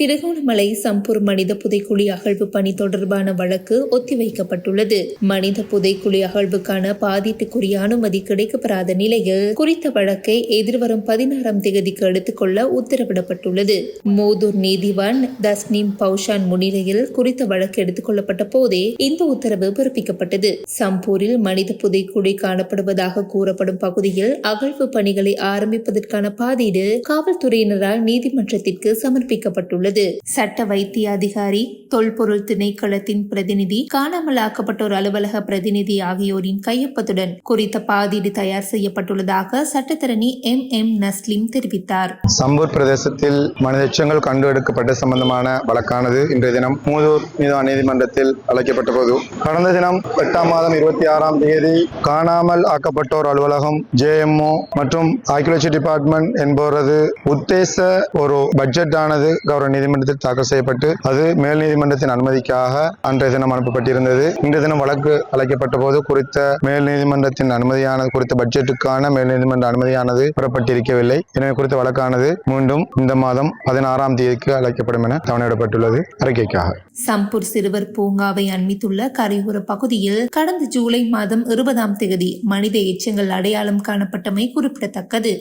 திருகோணமலை சம்பூர் மனித புதைக்குழி அகழ்வு பணி தொடர்பான வழக்கு ஒத்திவைக்கப்பட்டுள்ளது. மனித புதைக்குழி அகழ்வுக்கான பாதீட்டுக்குரிய அனுமதி கிடைக்கப்பெறாத நிலையில் குறித்த வழக்கை எதிர்வரும் பதினாறாம் தேதிக்கு எடுத்துக்கொள்ள உத்தரவிடப்பட்டுள்ளது. மோதூர் நீதிவான் தஸ்னீம் பௌஷான் முன்னிலையில் குறித்த வழக்கு எடுத்துக்கொள்ளப்பட்ட போதே இந்த உத்தரவு பிறப்பிக்கப்பட்டது. சம்பூரில் மனித புதைக்குழி காணப்படுவதாக கூறப்படும் பகுதியில் அகழ்வு பணிகளை ஆரம்பிப்பதற்கான பாதீடு காவல்துறையினரால் நீதிமன்றத்திற்கு சமர்ப்பிக்கப்பட்டுள்ளது. சட்ட வைத்திய அதிகாரி தொல்பொருள் திணைக்களத்தின் பிரதிநிதி காணாமல் ஆக்கப்பட்டோர் அலுவலக பிரதிநிதி ஆகியோரின் கையொப்பத்துடன் குறித்த பாதீடு தயார் செய்யப்பட்டுள்ளதாக சட்டத்தரணி எம். எம். நஸ்லிம் தெரிவித்தார். சம்பூர் பிரதேசத்தில் மனித எச்சங்கள் கண்டெடுக்கப்பட்ட சம்பந்தமான வழக்கானது இன்றைய தினம் மூதூர் மீதான நீதிமன்றத்தில் அழைக்கப்பட்ட போது கடந்த தினம் எட்டாம் மாதம் இருபத்தி ஆறாம் தேதி காணாமல் ஆக்கப்பட்டோர் அலுவலகம் ஜேஎம்ஓ மற்றும் ஆர்கியோலஜி டிபார்ட்மெண்ட் என்பவரது உத்தேச ஒரு பட்ஜெட் ஆனது கௌரவ நீதிமன்றத்தில் தாக்கல் செய்யப்பட்டு அது மேல் நீதிமன்றத்தின் அனுமதிக்காக அன்றைய தினம் அனுப்பப்பட்டிருந்தது. இன்றைய தினம் வழக்கு அழைக்கப்பட்ட போது குறித்த மேல் நீதிமன்றத்தின் அனுமதியானது குறித்த பட்ஜெட்டுக்கான மேல் நீதிமன்ற அனுமதியானது பெறப்பட்டிருக்கவில்லை. எனவே குறித்த வழக்கானது மீண்டும் இந்த மாதம் பதினாறாம் தேதிக்கு அழைக்கப்படும் என தவணையிடப்பட்டுள்ளது. அறிக்கைக்காக. சம்பூர் சிறுவர் பூங்காவை அண்மித்துள்ள கரையோர பகுதியில் கடந்த ஜூலை மாதம் இருபதாம் தேதி மனித எச்சங்கள் அடையாளம் காணப்பட்டமை குறிப்பிடத்தக்கது.